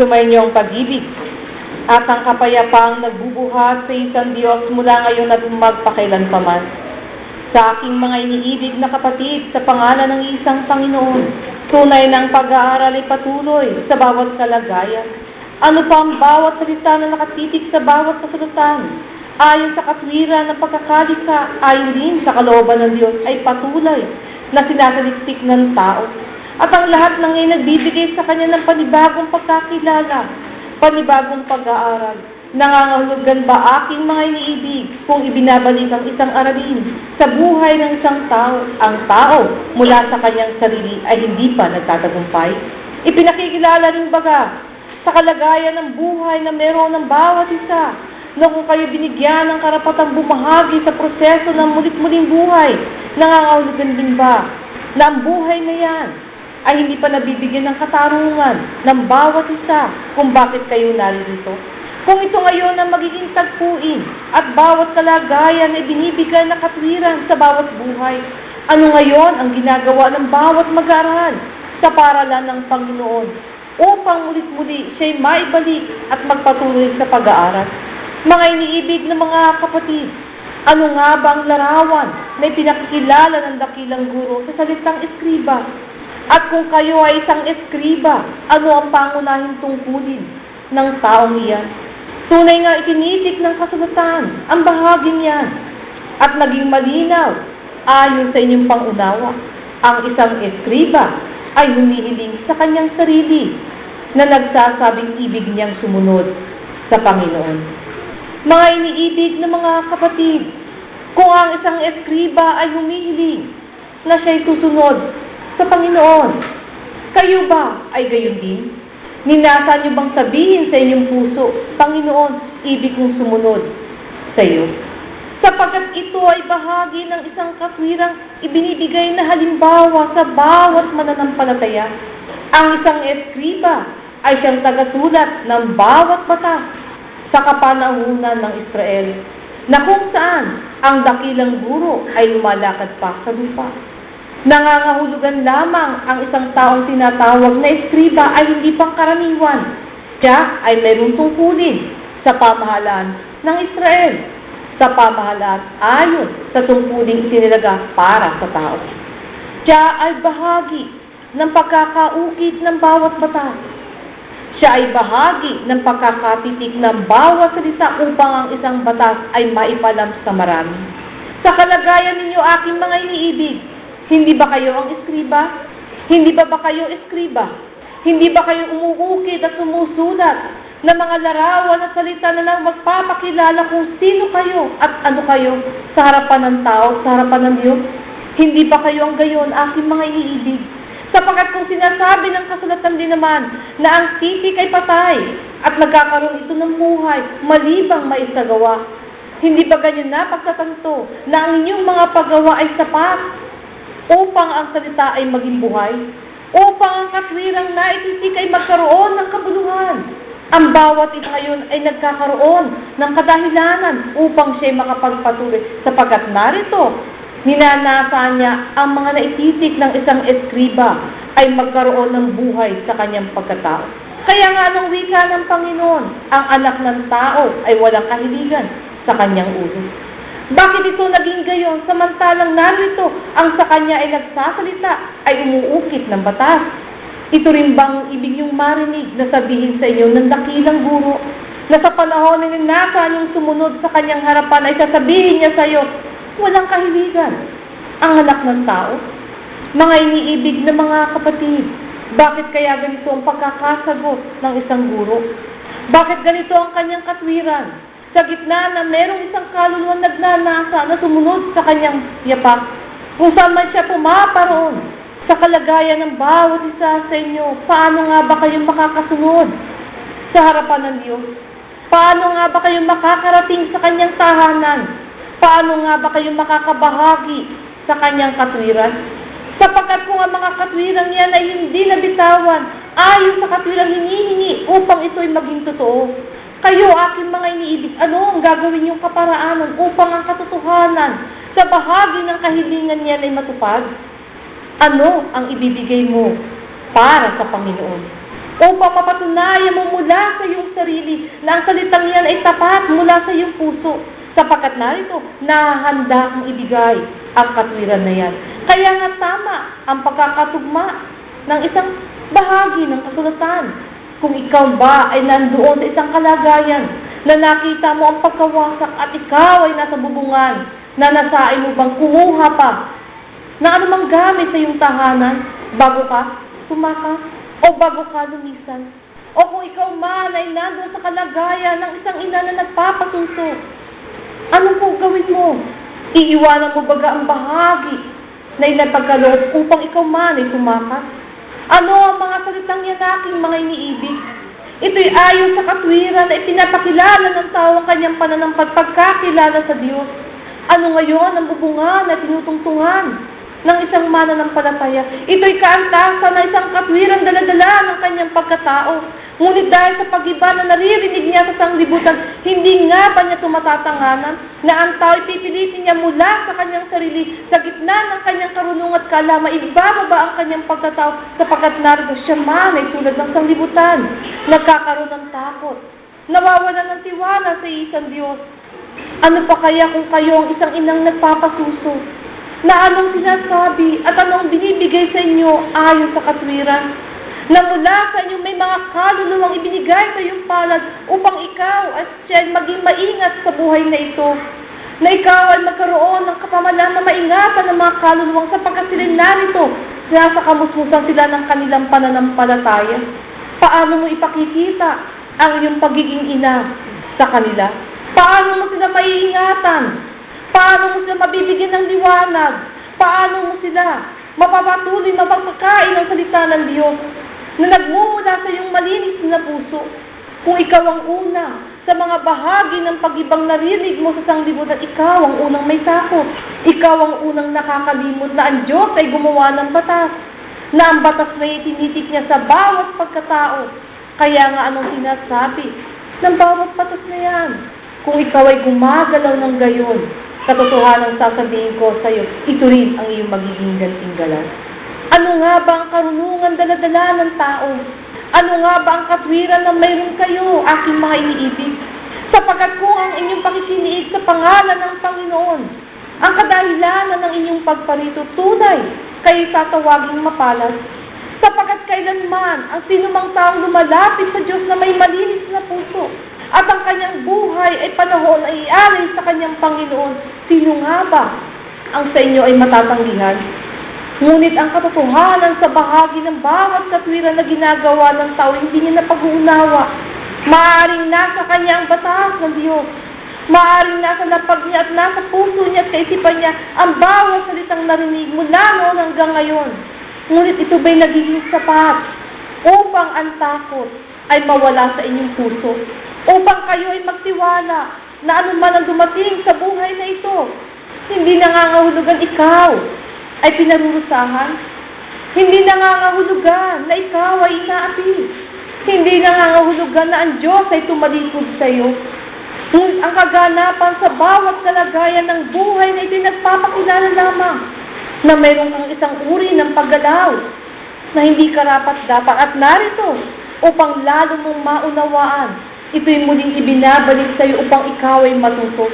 Sumainyo ang pag-ibig at ang kapayapaang nagbubuhat sa isang Diyos mula ngayon at magpakailanpaman. Sa aking mga iniibig na kapatid, sa pangalan ng isang Panginoon, tunay ng pag-aaral ay patuloy sa bawat kalagayan. Ano pa ang bawat salita na nakatitik sa bawat kasulatan? Ayon sa katwiran ng pagkakalikha, ayon din sa kalooban ng Diyos ay patuloy na sinasaliksik ng tao. At ang lahat ng ngayon nagbibigay sa kanya ng panibagong pagkakilala, panibagong pag-aaral. Nangangahulugan ba aking mga iniibig kung ibinabalik ang isang aralin sa buhay ng isang tao? Ang tao mula sa kanyang sarili ay hindi pa nagtatagumpay. Ipinakikilala rin baga sa kalagayan ng buhay na meron ng bawat isa na kung kayo binigyan ng karapatang bumahagi sa proseso ng mulit-muling buhay, nangangahulugan din ba na ang buhay na yan ay hindi pa nabibigyan ng katarungan ng bawat isa kung bakit kayo narito. Kung ito ngayon ang magiging tagpuin at bawat kalagayan ay binibigay na katwiran sa bawat buhay, ano ngayon ang ginagawa ng bawat mag-aaral sa paralan ng Panginoon upang mulit-muli siya'y maibalik at magpatuloy sa pag-aaral. Mga iniibig ng mga kapatid, ano nga ba ang larawan na pinakikilala ng dakilang guro sa salitang eskriba? At kung kayo ay isang eskriba, ano ang pangunahing tungkulin ng taong iyan? Tunay nga itinitik ng kasulatan ang bahaging yan at naging malinaw ayon sa inyong pangunawa. Ang isang eskriba ay humihiling sa kanyang sarili na nagsasabing ibig niyang sumunod sa Panginoon. Mga iniibig ng mga kapatid, kung ang isang eskriba ay humihiling na siya'y susunod sa Panginoon, kayo ba ay gayon din? Ninasa niyo bang sabihin sa inyong puso, Panginoon, ibig kong sumunod sa iyo? Sapagkat ito ay bahagi ng isang katwirang ibinibigay na halimbawa sa bawat mananampalataya. Ang isang eskriba ay siyang tagasulat ng bawat batas sa kapanahunan ng Israel na kung saan ang dakilang guro ay lumalakad pa sa lupa. Nangangahulugan lamang ang isang taong tinatawag na eskriba ay hindi pang karaniwan. Siya ay mayroong tungkulin sa pamahalaan ng Israel, sa pamahalaan ayon sa tungkuling itinilaga para sa tao. Siya ay bahagi ng pagkakaukit ng bawat batas. Siya ay bahagi ng pagkakatitik ng bawat salita upang ang isang batas ay maipalam sa marami. Sa kalagayan ninyo aking mga iniibig, hindi ba kayo ang eskriba? Hindi ba ba kayo eskriba? Hindi ba kayo umuukit at sumusulat ng mga larawan at salita na lang magpapakilala kung sino kayo at ano kayo sa harapan ng tao, sa harapan ng Diyos? Hindi ba kayo ang gayon, aking mga iniibig? Sapagkat kung sinasabi ng kasulatan din naman na ang titik ay patay at nagkakaroon ito ng buhay, malibang maisagawa. Hindi ba ganyan na pagkatanto na ang inyong mga paggawa ay sapat upang ang salita ay maging buhay? Upang ang katwirang naititik ay magkaroon ng kabuluhan? Ang bawat ito ngayon ay nagkakaroon ng kadahilanan upang siya makapagpatuloy sapagkat narito Ninanasa niya ang mga naititik ng isang eskriba ay magkaroon ng buhay sa kanyang pagkatao. Kaya nga nung wika ng Panginoon, ang anak ng tao ay walang kahiligan sa kanyang ulo. Bakit ito naging gayon samantalang narito ang sa kanya ay nagsasalita ay umuukit ng batas? Ito rin bang ibig niyong marinig na sabihin sa inyo ng dakilang guro na sa panahon na ninasa niyong sumunod sa kanyang harapan ay sasabihin niya sa iyo, walang kahiligan. Ang anak ng tao, mga iniibig na mga kapatid, bakit kaya ganito ang pagkakasagot ng isang guro? Bakit ganito ang kanyang katwiran? Sa gitna na merong isang kaluluwa nagnanasa na sumunod sa kanyang yapak, kung saan man siya pumaparoon, sa kalagayan ng bawat isa sa inyo, paano nga ba kayong makakasunod sa harapan ng Diyos? Paano nga ba kayong makakarating sa kanyang tahanan? Paano nga ba kayo makakabahagi sa kanyang katwiran? Sapagkat kung ang mga katwirang yan ay hindi nabitawan, ayon sa katwirang hinihingi upang ito ay maging totoo. Kayo, aking mga iniibig, ano ang gagawin yung kaparaanan upang ang katotohanan sa bahagi ng kahilingan niyan ay matupad? Ano ang ibibigay mo para sa Panginoon? upang mapatunayan mo mula sa iyong sarili na ang salitang yan ay tapat mula sa iyong puso sapagkat narito, nahahanda kong ibigay ang katwiran na yan. Kaya nga tama ang pagkakatugma ng isang bahagi ng kasulatan. Kung ikaw ba ay nandoon sa isang kalagayan na nakita mo ang pagkawasak at ikaw ay nasa bubungan, na nasain mo bang kumuha pa na anumang gamit sa iyong tahanan bago ka tumakas o bago ka lumisan. O kung ikaw man ay nandoon sa kalagayan ng isang ina na nagpapasuso, anong po gawin mo? Iiwanan mo baga ang bahagi na inapagkaloob upang ikaw man ay tumakas? Ano ang mga salitang yan aking mga iniibig? Ito'y ayon sa katwiran na ipinapakilala ng tao ang kanyang pananampagpagkakilala sa Diyos. Ano ngayon ang bubungan na tinutungtungan ng isang mananampalataya? Ito'y kaantasan na isang katwiran daladala ng kanyang pagkatao. Ngunit dahil sa pag-iba na naririnig niya sa sanglibutan, hindi nga ba niya tumatatanganan na ang tao'y pipilitin niya mula sa kanyang sarili sa gitna ng kanyang karunungan at kalama, ibababa ang kanyang pagkatao sapagkat narito siya man ay tulad ng sanglibutan. Nagkakaroon ng takot. Nawawalan ng tiwala sa isang Diyos. Ano pa kaya kung kayo ang isang inang nagpapasuso? Na anong sinasabi at anong binibigay sa inyo ayon sa katwiran? Na mula sa inyo may mga kaluluwang ibinigay sa iyong palad upang ikaw at siya maging maingat sa buhay na ito. Na ikaw ay magkaroon ng kapamalan na maingatan ng mga kaluluwang sapagkat sila narito. Nasa kamusmusan sila ng kanilang pananampalataya. Paano mo ipakikita ang iyong pagiging ina sa kanila? Paano mo sila maiingatan? Paano mo sila mabibigyan ng liwanag? Paano mo sila mapapatuloy mapagpakain ng salita ng Diyos na nagmumula sa iyong malinis na puso? Kung ikaw ang una sa mga bahagi ng pag-ibang narinig mo sa sanglibutan, ikaw ang unang may takot. Ikaw ang unang nakakalimot na ang Diyos ay gumawa ng batas. Na ang batas na itinitik niya sa bawat pagkatao. Kaya nga anong sinasabi ng bawat batas na yan? Kung ikaw ay gumagalaw ng gayon, katotohanan sasabihin ko sa iyo, ito rin ang iyong magiging gantinggalan. Ano nga ba ang karunungan daladala ng tao? Ano nga ba ang katwiran na mayroon kayo, aking mga iniibig? Sapagkat kung ang inyong pakikiniig sa pangalan ng Panginoon, ang kadahilanan ng inyong pagparito tunay, kayo tatawaging mapalas. Sapagkat kailanman ang sinumang taong lumalapit sa Diyos na may malinis na puso, at ang kanyang buhay ay panahon ay ialay sa kanyang Panginoon, sino nga ba ang sa inyo ay matatanggihan? Ngunit ang katotohanan sa bahagi ng bawat katwiran na ginagawa ng tao, hindi niya napag-uunawa. Maaring nasa kanya ang batas ng Diyos. Maaring nasa lapag niya at nasa puso niya at kaisipan niya ang bawat salitang narinig mula noon hanggang ngayon. Ngunit ito ba'y nagiging sapat upang ang takot ay mawala sa inyong puso? Upang kayo ay magtiwala na anuman ang dumating sa buhay na ito, hindi nangangahulugan ikaw ay pinarurusahan. Hindi nangangahulugan na ikaw ay inaapi. Hindi nangangahulugan na ang Diyos ay tumalikod sa iyo. Ang kaganapan sa bawat kalagayan ng buhay na ito'y nagpapakilala lamang na mayroong kang isang uri ng paggalaw na hindi karapat dapat at narito upang lalo mong maunawaan. Ito'y muling ibinabalik sa iyo upang ikaw ay matuto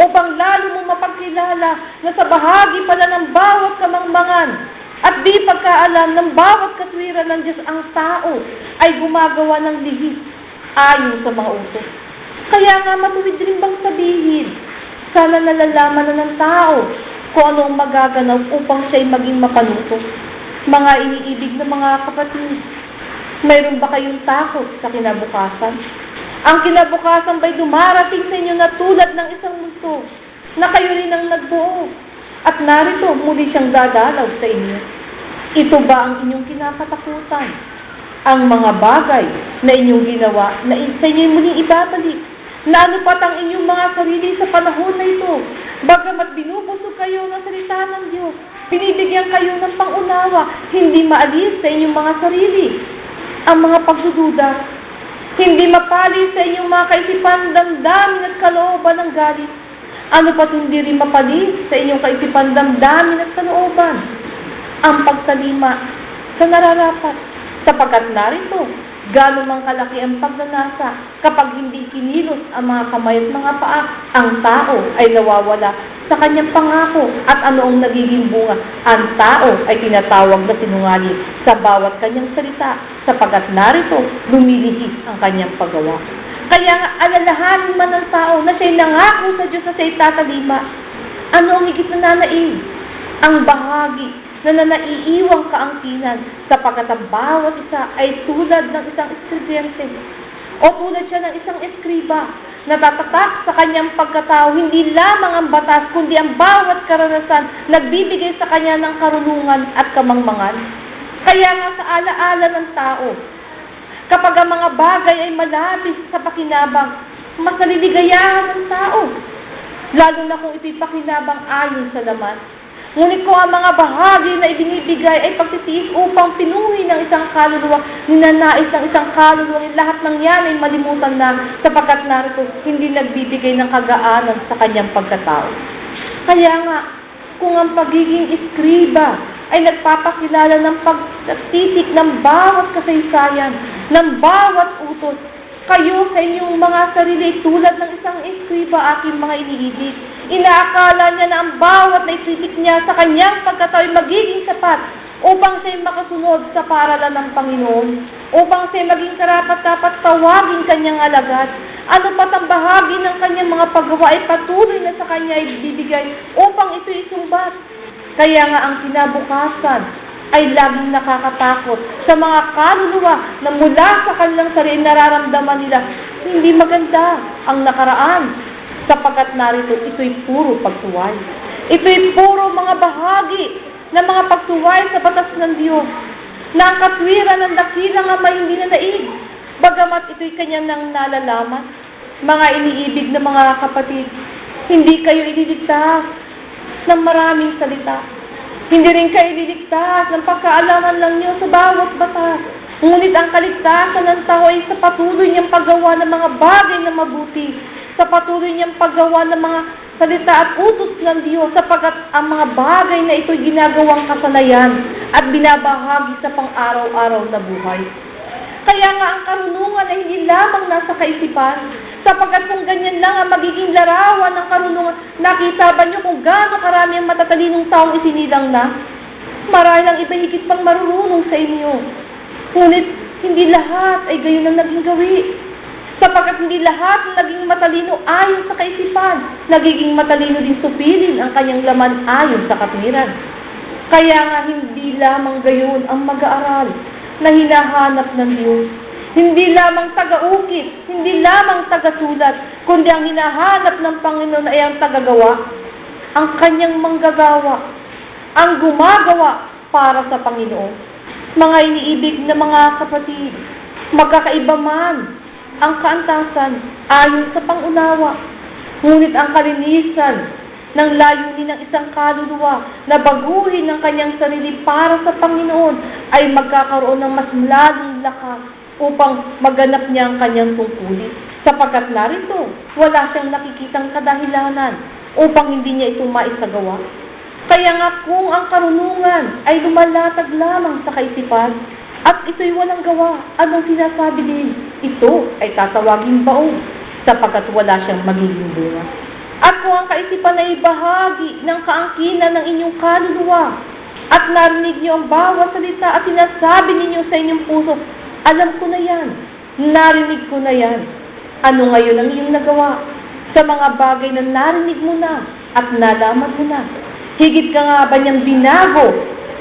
upang lalo mo mapagkilala na sa bahagi pala ng bawat kamangmangan at di pagkaalam ng bawat katwiran ng Diyos ang tao ay gumagawa ng lihis ayon sa mga utos. Kaya nga matuwid rin bang sabihin, sana nalalaman na ng tao kung ano ang magaganap upang siya'y maging mapanuto. Mga iniibig na mga kapatid, mayroon ba kayong takot sa kinabukasan? Ang kinabukasan ba'y dumarating sa inyo na tulad ng isang multo na kayo rin ang nagbuo at narito muli siyang dadalaw sa inyo. Ito ba ang inyong kinakatakutan? Ang mga bagay na inyong ginawa na sa inyo muling ibabalik na ano pat ang inyong mga sarili sa panahon na ito. Bagamat binubusog kayo ng salita ng Diyos, binibigyan kayo ng pangunawa, hindi maalis sa inyong mga sarili. Ang mga pagdududa, hindi mapali sa inyong mga kaisipan, damdamin at kalooban ng galit. Ano pat hindi rin mapali sa inyong kaisipan, damdamin at kalooban. Ang pagsalima sa nararapat Sapagkat narito, gano'n mang kalaki ang pagnanasa kapag hindi kinilos ang mga kamay at mga paa, ang tao ay nawawala sa kanyang pangako at ano ang nagiging bunga. Ang tao ay tinatawag na sinungaling sa bawat kanyang salita sapagkat narito lumilihis ang kanyang paggawa. Kaya alalahanin man ng tao na siya'y nangako sa Diyos na siya'y. Ano ang higit na nanaig? Ang bahagi na nanaiiwang kaangkinan sapagkat ang bawat isa ay tulad ng isang estudyante o tulad siya ng isang eskriba na tatatak sa kanyang pagkatao, hindi lamang ang batas, kundi ang bawat karanasan nagbibigay sa kanya ng karunungan at kamangmangan. Kaya nga sa alaala ng tao, kapag ang mga bagay ay malapit sa pakinabang, mas naliligayahan ng tao. Lalo na kung ito'y pakinabang ayon sa laman. Ngunit kung ang mga bahagi na ibinibigay ay pagtitiis upang pinuhi ng isang kaluluwa, ninanais ng isang kaluluwa, lahat ng yan ay malimutan na sapagkat narito hindi nagbibigay ng kagaanan sa kanyang pagkatao. Kaya nga, kung ang pagiging iskriba ay nagpapakilala ng pagtitik ng bawat kasaysayan, ng bawat utos, kayo sa inyong mga sarili tulad ng isang eskriba aking mga iniibig. Inaakala niya na ang bawat na ititik niya sa kanyang pagkatao ay magiging sapat upang siya'y makasunod sa paralan ng Panginoon, upang siya'y maging karapat-dapat tawagin kanyang alagad. Ano pat ang bahagi ng kanyang mga paggawa ay patuloy na sa kanya ibibigay upang ito isumbat. Kaya nga ang kinabukasan ay laging nakakatakot sa mga kaluluwa na mula sa kanilang sarili nararamdaman nila hindi maganda ang nakaraan sapagkat narito ito'y puro pagsuway. Ito'y puro mga bahagi ng mga pagsuway sa batas ng Diyos na ang katwiran ng dakilang ama hindi na naig. Bagamat ito'y kanyang nang nalalaman, mga iniibig na mga kapatid, hindi kayo ililigtas ng maraming salita. Hindi rin kayo ililigtas ng pagkaalaman lang niyo sa bawat batas. Ngunit ang kaligtasan ng tao ay sa patuloy niyang paggawa ng mga bagay na mabuti, sa patuloy niyang paggawa ng mga salita at utos ng Diyos sapagkat ang mga bagay na ito'y ginagawang kasanayan at binabahagi sa pang-araw-araw na buhay. Kaya nga ang karunungan ay hindi lamang nasa kaisipan, sapagkat kung ganyan lang ang magiging larawan ng karunungan, nakita ba niyo kung gaano karami ang matatalinong taong isinilang na? Marahil ang iba higit pang marurunong sa inyo. Ngunit hindi lahat ay gayon ang naging gawi. Sapagkat hindi lahat ng naging matalino ayon sa kaisipan, nagiging matalino din supilin ang kanyang laman ayon sa katwiran. Kaya nga hindi lamang gayon ang mag-aaral na hinahanap ng Diyos. Hindi lamang taga-ukit, hindi lamang taga-sulat, kundi ang hinahanap ng Panginoon ay ang tagagawa, ang kanyang manggagawa, ang gumagawa para sa Panginoon. Mga iniibig na mga kapatid, magkakaiba man ang kaantasan ayon sa pangunawa, ngunit ang kalinisan ng layunin ng isang kaluluwa na baguhin ng kanyang sarili para sa Panginoon ay magkakaroon ng mas lalong lakas upang maganap niya ang kanyang tungkulin. Sapagkat narito, wala siyang nakikitang kadahilanan upang hindi niya ito maisagawa. Kaya nga kung ang karunungan ay lumalatag lamang sa kaisipan at ito'y walang gawa, anong sinasabi din? Ito ay tatawaging baog sapagkat wala siyang magiging bunga. At kung ang kaisipan ay bahagi ng kaangkinan ng inyong kaluluwa at narinig niyo ang bawat salita at sinasabi ninyo sa inyong puso, alam ko na yan, narinig ko na yan. Ano ngayon ang iyong nagawa sa mga bagay na narinig mo na at nalaman mo na? Higit ka nga ba niyang binago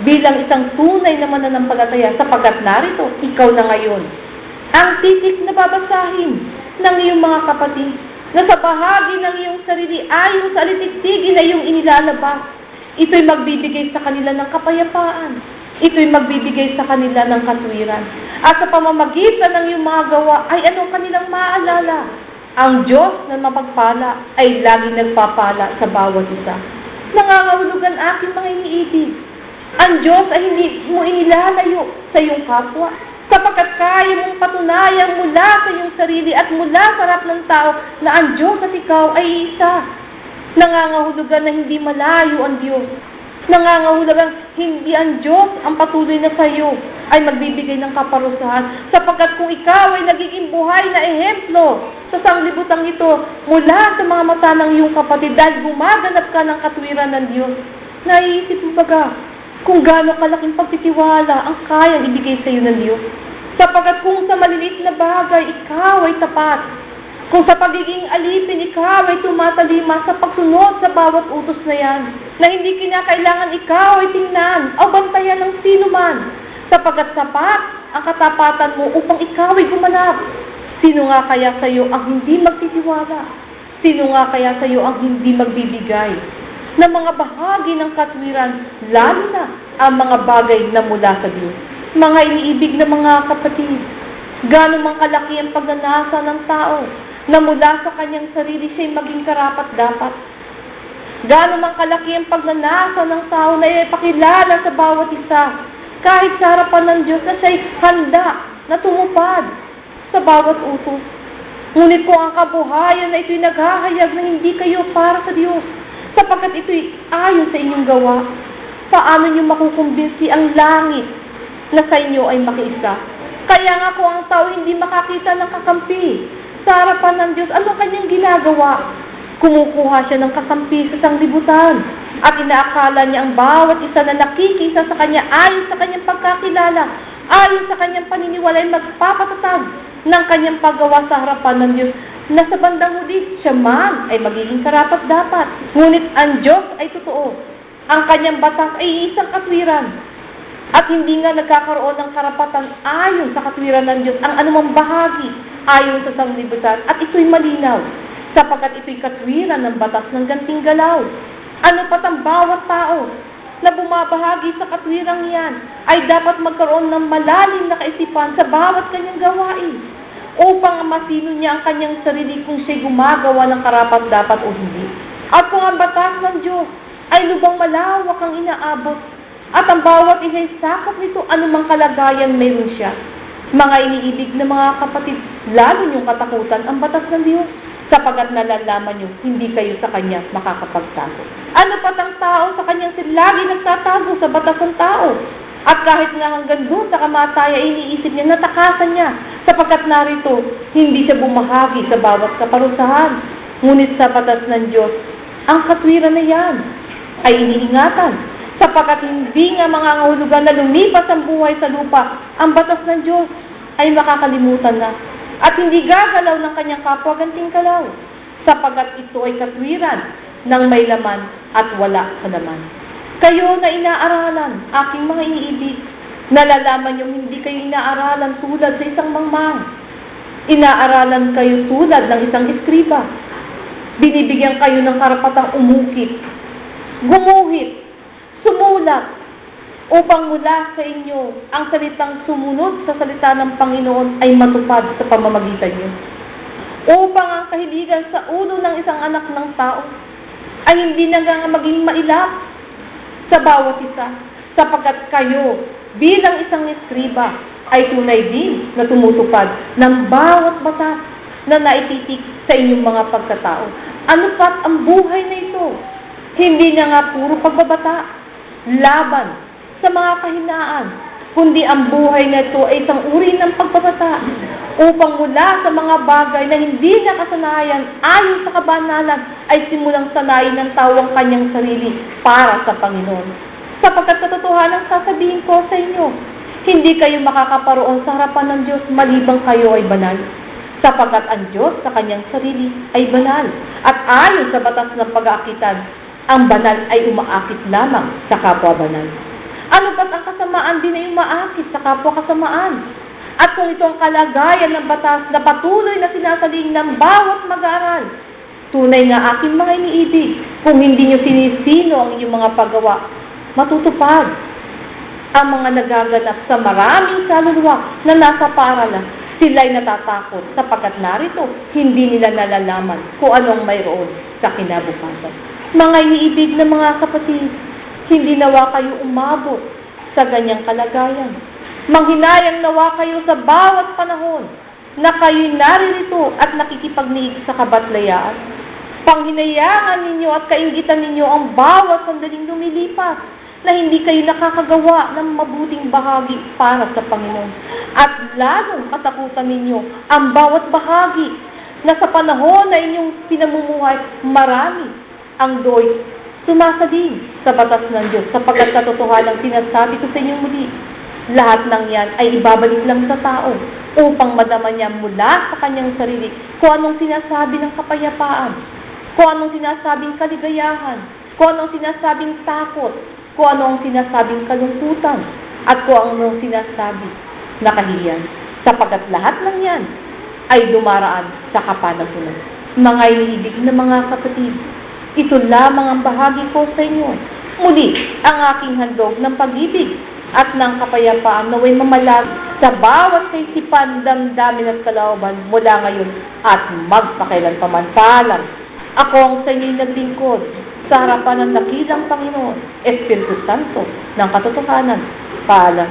bilang isang tunay na mananampalataya sapagkat narito, ikaw na ngayon. Ang titik na babasahin ng iyong mga kapatid na sa bahagi ng iyong sarili ayon sa alitigtigin na iyong inilalabas. Ito'y magbibigay sa kanila ng kapayapaan. Ito'y magbibigay sa kanila ng katwiran. At sa pamamagitan ng iyong mga gawa ay anong kanilang maaalala? Ang Diyos na mapagpala ay laging nagpapala sa bawat isa. Nangangahulugan aking mga iniibig. Ang Diyos ay hindi mo inilalayo sa iyong kapwa sapagkat kaya mong patunayang mula sa iyong sarili at mula sa harap ng tao na ang Diyos at ikaw ay isa. Nangangahulugan na hindi malayo ang Diyos. Nangangahulugan hindi ang Diyos ang patuloy na sa iyo ay magbibigay ng kaparusahan sapagkat kung ikaw ay nagiging buhay na ehemplo sa sanglibutang ito mula sa mga mata ng iyong kapatid dahil gumaganap ka ng katwiran ng Diyos, naiisip mo baga kung gaano kalaking pagtitiwala ang kayang ibigay sa iyo ng Diyos. Sapagkat kung sa maliliit na bagay ikaw ay tapat, kung sa pagiging alipin ikaw ay tumatalima sa pagsunod sa bawat utos na yan, na hindi kinakailangan ikaw ay tingnan o bantayan ng sino man, sapagkat sapat ang katapatan mo upang ikaw ay gumanap. Sino nga kaya sa iyo ang hindi magtitiwala? Sino nga kaya sa iyo ang hindi magbibigay ng mga bahagi ng katwiran, lalo na ang mga bagay na mula sa Diyos? Mga iniibig na mga kapatid, Gaano mang kalaki ang pagnanasa ng tao na mula sa kanyang sarili siya'y maging karapat dapat. Gaano mang kalaki ang pagnanasa ng tao na ipakilala sa bawat isa kahit sa harapan ng Diyos na siya'y handa na tumupad sa bawat utos. Ngunit kung ang kabuhayan na ito'y naghahayag na hindi kayo para sa Diyos, sapagkat ito'y ayon sa inyong gawa, paano niyo makukumbinsi ang langit na sa inyo ay makiisa? Kaya nga kung ang tao hindi makakita ng kakampi sa harapan ng Diyos, ano kanyang ginagawa? Kumukuha siya ng kakampi sa sanglibutan at inaakala niya ang bawat isa na nakikisa sa kanya ayon sa kanyang pagkakilala, ayon sa kanyang paniniwala ay magpapatatag ng kanyang paggawa sa harapan ng Diyos na sa bandang huli, siya man ay magiging karapat dapat. Ngunit ang Diyos ay totoo. Ang kanyang batas ay isang katwiran. At hindi nga nagkakaroon ng karapatan ayon sa katwiran ng Diyos ang anumang bahagi ayon sa sanglibutan. At ito'y malinaw sapagkat ito'y katwiran ng batas ng ganting galaw. Ano pat ang bawat tao na bumabahagi sa katwirang yan ay dapat magkaroon ng malalim na kaisipan sa bawat kanyang gawain upang masino niya ang kanyang sarili kung siya'y gumagawa ng karapat dapat o hindi. At kung ang batas ng Diyos ay lubang malawak ang inaabot at ang bawat isa'y sakop nito anumang kalagayan mayroon siya. Mga iniibig na mga kapatid, lalo niyong katakutan ang batas ng Diyos sapagat nalalaman niyo, hindi kayo sa Kanya makakapagtago. Ano pat ang tao sa Kanyang lagi nagtatago sa batas ng tao? At kahit nga hanggang doon sa kamataya, iniisip niya, natakasan niya, sapagkat narito, hindi siya bumahagi sa bawat kaparusahan. Ngunit sa batas ng Diyos, ang katwiran na yan ay iniingatan, sapagkat hindi nga mga ngahulugan na lumipas ang buhay sa lupa, ang batas ng Diyos ay makakalimutan na at hindi gagalaw ng kanyang kapwa ganting kalaw, sapagkat ito ay katwiran ng may laman at wala sa laman. Kayo na inaaralan, aking mga iniibig, nalalaman niyong hindi kayo inaaralan tulad sa isang mangmang. Inaaralan kayo tulad ng isang eskriba. Binibigyan kayo ng karapatang umukit, gumuhit, sumulat, upang mula sa inyo ang salitang sumunod sa salita ng Panginoon ay matupad sa pamamagitan niyo. Upang ang kahiligan sa ulo ng isang anak ng tao ay hindi na nga maging mailap sa bawat isa, sapagkat kayo bilang isang eskriba ay tunay din na tumutupad ng bawat batas na naititik sa inyong mga pagkatao. Ano pat ang buhay na ito? Hindi na nga puro pagbabata, laban sa mga kahinaan, kundi ang buhay na ito ay isang uri ng pagbabata upang mula sa mga bagay na hindi nakasanayan ayon sa kabanalan ay simulang sanayin ng tao ang kanyang sarili para sa Panginoon. Sapagkat katotohanan sasabihin ko sa inyo, hindi kayo makakaparoon sa harapan ng Diyos malibang kayo ay banal. Sapagkat ang Diyos sa kanyang sarili ay banal. At ayon sa batas ng pag-aakitan, ang banal ay umaakit lamang sa kapwa banal. Ano ba't ang kasamaan din ay umaakit sa kapwa kasamaan? At kung ito ang kalagayan ng batas na patuloy na sinasaling ng bawat mag-aaral, tunay nga aking mga iniibig, kung hindi nyo sinisino ang inyong mga paggawa, matutupad ang mga nagaganap sa maraming kaluluwa na nasa paaralan. Sila'y natatakot sapagkat narito, hindi nila nalalaman kung anong mayroon sa kinabukasan. Mga iniibig na mga kapatid, hindi nawa kayo umabot sa ganyang kalagayan. Manghinayang nawa kayo sa bawat panahon na kayo'y naririto at nakikipagniig sa kabatlayaan. Panghinayangan ninyo at kaingitan ninyo ang bawat sandaling lumilipas na hindi kayo nakakagawa ng mabuting bahagi para sa Panginoon. At lalong katakutan ninyo ang bawat bahagi na sa panahon na inyong pinamumuhay, marami ang doy sumasaling sa batas ng Diyos sapagkat sa totohanan sinasabi ko sa inyo muli, lahat ng yan ay ibabalik lang sa tao upang madama niya mula sa kanyang sarili kung anong sinasabi ng kapayapaan, kung anong sinasabing kaligayahan, kung anong sinasabing takot, kung anong sinasabing kalungkutan, at kung anong sinasabi na kahiyan. Sapagkat lahat ng yan ay dumaraan sa kapanahunan. Mga iniibig na mga kapatid, ito lamang ang bahagi ko sa inyo. Muli, ang aking handog ng pag-ibig at ng kapayapaan naway mamalag sa bawat kaisipan, damdamin at kalooban mula ngayon at magpakailan pamantalang. Ako ang sa inyo'y naglingkod sa harapan ng nakilang Panginoon, Espiritu Santo ng katotohanan. Paalam.